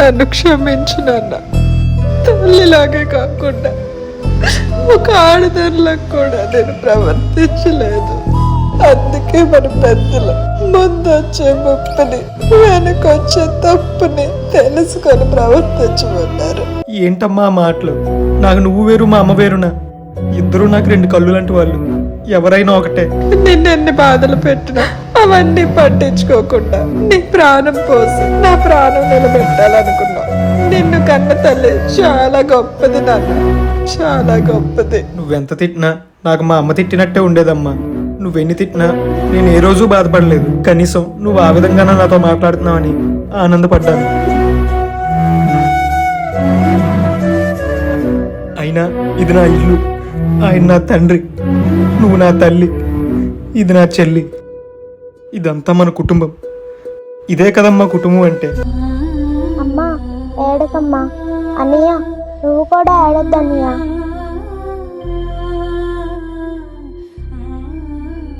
నన్ను క్షమించు నాన్న. తల్లిలాగే కాకుండా ఒక ఆడదానిలకు కూడా నేను ప్రవర్తించలేదు. అందుకే మన పెద్దలు ముందొచ్చే ముప్పుని వెనకొచ్చే తప్పుని తెలుసుకొని ప్రవర్తించమన్నారు. ఏంటమ్మా మాటలు? నాకు నువ్వు వేరు మా అమ్మ వేరునా? ఇద్దరు నాకు రెండు కళ్ళు లాంటి వాళ్ళు. ఎవరైనా ఒకటే. నిన్నెన్ని బాధలు పెట్టినా అవన్నీ పట్టించుకోకుండా నీ ప్రాణం పోసి నా ప్రాణం నిలబెట్టాలనుకున్నా. నిన్ను కన్న తల్లి చాలా గొప్పది నాన్న. చాలా గొప్పది. నువ్వెంత తిట్టినా నాకు మా అమ్మ తిట్టినట్టే ఉండేదమ్మా. నువ్వెన్ని తిట్టినా నేను ఏ రోజు బాధపడలేదు. కనీసం నువ్వు ఆ విధంగా నాతో మాట్లాడుతున్నావని ఆనందపడ్డాను. అయినా ఇది నా ఇల్లు. ఆయన నా తండ్రి. నువ్వు నా తల్లి. ఇది నా చెల్లి. ఇదంతా మన కుటుంబం. ఇదే కదమ్మా కుటుంబం అంటే. అమ్మా ఏడకమ్మా. అన్నయ్య నువ్వు కూడా ఏడొద్దన్నయ్య.